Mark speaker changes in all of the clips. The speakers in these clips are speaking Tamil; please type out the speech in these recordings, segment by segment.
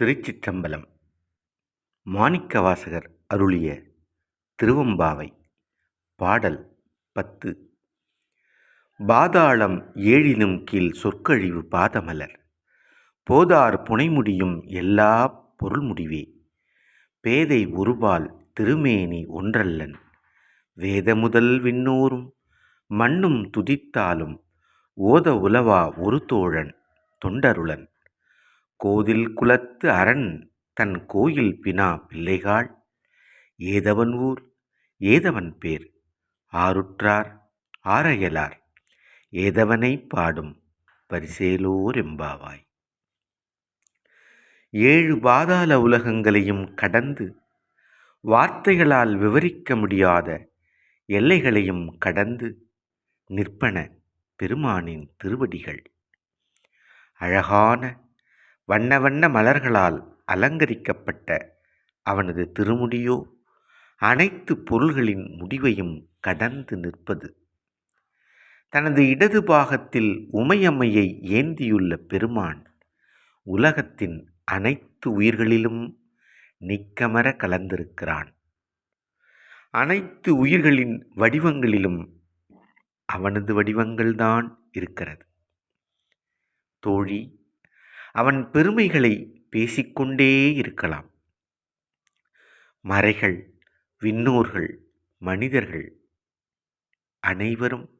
Speaker 1: திருச்சிற்றம்பலம். மாணிக்கவாசகர் அருளிய திருவம்பாவை. பாடல் பத்து. பாதாளம் ஏழினும் கீழ் சொற்கழிவு பாதமலர். போதார் புனைமுடியும் எல்லா பொருள் முடிவே பேதை ஒருபால் திருமேனி ஒன்றல்லன். வேத முதல் விண்ணோரும் மண்ணும் துதித்தாலும் ஓத உலவா ஒரு தோழன் தொண்டருளன். கோதில் குலத்து அரண் தன் கோயில் பினா பிள்ளைகாள். ஏதவன் ஊர் ஏதவன் பேர் ஆருற்றார் ஆரையலார் ஏதவனை பாடும் பரிசேலோர் எம்பாவாய். ஏழு பாதாள உலகங்களையும் கடந்து வார்த்தைகளால் விவரிக்க முடியாத எல்லைகளையும் கடந்து நிற்பன பெருமானின் திருவடிகள். அழகான வண்ண வண்ண மலர்களால் அலங்கரிக்கப்பட்ட அவனது திருமுடியோ அனைத்து பொருள்களின் முடிவையும் கடந்து நிற்பது. தனது இடது பாகத்தில் உமையம்மையை ஏந்தியுள்ள பெருமான் உலகத்தின் அனைத்து உயிர்களிலும் நிக்கமர கலந்திருக்கிறான். அனைத்து உயிர்களின் வடிவங்களிலும் அவனது வடிவங்கள்தான் இருக்கிறது. தோழி அவன் பெருமைகளை பேசிக்கொண்டே இருக்கலாம். மறைகள் விண்ணோர்கள் மனிதர்கள் அனைவரும்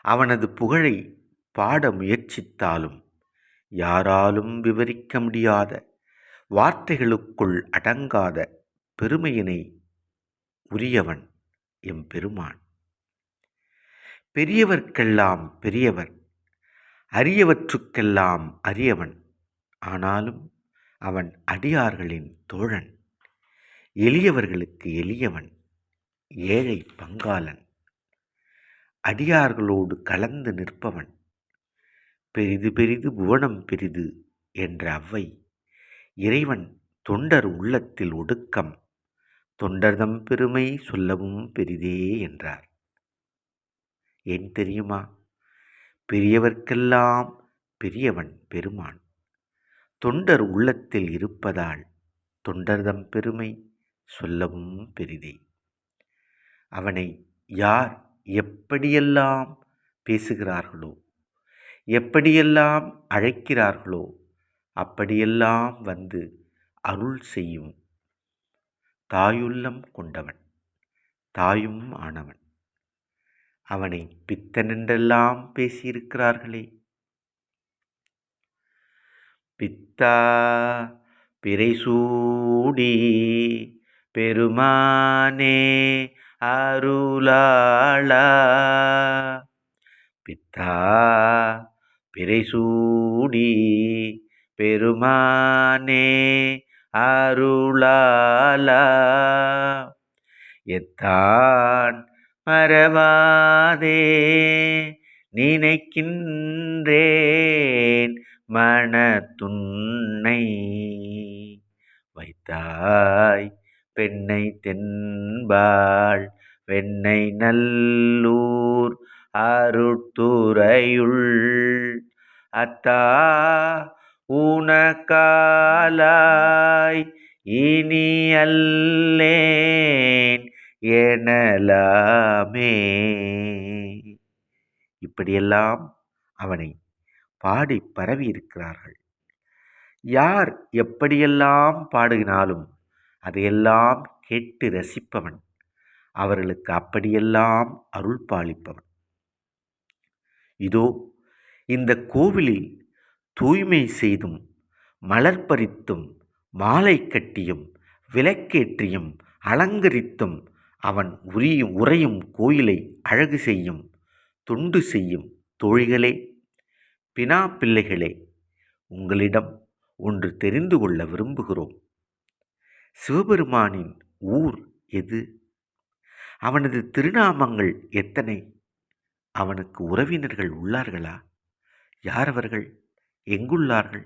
Speaker 1: அவனது புகழை பாட முயற்சித்தாலும் யாராலும் விவரிக்க முடியாத வார்த்தைகளுக்குள் அடங்காத பெருமையினை உரியவன் எம் பெருமான் பெரியவர்க்கெல்லாம் பெரியவர் அரியவற்றுக்கெல்லாம் அரியவன். ஆனாலும் அவன் அடியார்களின் தோழன் எளியவர்களுக்கு எளியவன் ஏழை பங்காளன் அடியார்களோடு கலந்து நிற்பவன் பெரிது பெரிது புவனம் பெரிது என்ற அவ்வை இறைவன் தொண்டர் உள்ளத்தில் ஒடுக்கம் தொண்டர்தம் பெருமை சொல்லவும் பெரிதே என்றார். ஏன் தெரியுமா? பெரியவர்க்கெல்லாம் பெரியவன் பெருமான். தொண்டர் உள்ளத்தில் இருப்பதால் தொண்டர்தம் பெருமை சொல்லவும் பெரிதே. அவனை யார் எப்படியெல்லாம் பேசுகிறார்களோ எப்படியெல்லாம் அழைக்கிறார்களோ அப்படியெல்லாம் வந்து அருள் செய்யும் தாயுள்ளம் கொண்டவன் தாயும் ஆனவன். அவனை பித்தனென்றெல்லாம் பேசியிருக்கிறார்களே. பித்தா பிறைசூடி பெருமானே அருளாளா. பித்தா பிறைசூடி பெருமானே அருளாலா எத்தான் மறவாதே நினைக்கின்றேன் மனத்துன்னை வைத்தாய் பெண்ணை தென்பாள் வெண்ணை நல்லூர் அருத்துறையுள் அத்தா ஊனக்காலாய் இனி அல்லேன் எனலாமே. இப்படியெல்லாம் அவனை பாடி பரவி இருக்கிறார்கள். யார் எப்படியெல்லாம் பாடுகினாலும் அதையெல்லாம் கேட்டு ரசிப்பவன். அவர்களுக்கு அப்படியெல்லாம் அருள் பாலிப்பவன். இதோ இந்த கோவிலில் தூய்மை செய்தும் மலர் பறித்தும் மாலை கட்டியும் விளக்கேற்றியும் அலங்கரித்தும் அவன் உரியும் உறையும் கோயிலை அழகு செய்யும் தொண்டு செய்யும் தோழிகளே பினா பிள்ளைகளே உங்களிடம் ஒன்று தெரிந்து கொள்ள விரும்புகிறோம். சிவபெருமானின் ஊர் எது? அவனது திருநாமங்கள் எத்தனை? அவனுக்கு உறவினர்கள் உள்ளார்களா? யார் அவர்கள் எங்குள்ளார்கள்?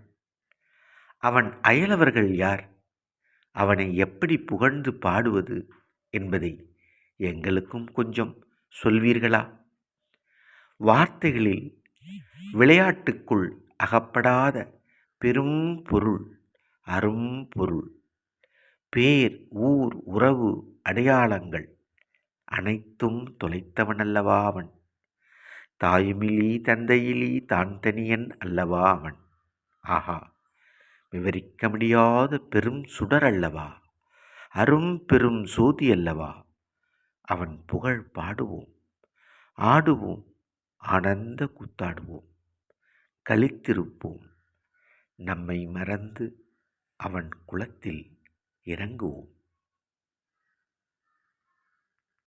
Speaker 1: அவன் அயலவர்கள் யார்? அவனை எப்படி புகழ்ந்து பாடுவது என்பதை எங்களுக்கும் கொஞ்சம் சொல்வீர்களா? வார்த்தைகளில் விளையாட்டுக்குள் அகப்படாத பெரும் பொருள் அரும்பொருள். பேர் ஊர் உறவு அடையாளங்கள் அனைத்தும் தொலைத்தவனல்லவா அவன். தாயுமிலி தந்தையிலி தான் தனியன் அல்லவா அவன். ஆஹா விவரிக்க முடியாத பெரும் சுடர் அல்லவா? அரும் பெரும் சோதி அல்லவா? அவன் புகழ் பாடுவோம் ஆடுவோம் ஆனந்த கூத்தாடுவோம். கழித்திருப்போம் நம்மை மறந்து அவன் குளத்தில் இறங்குவோம்.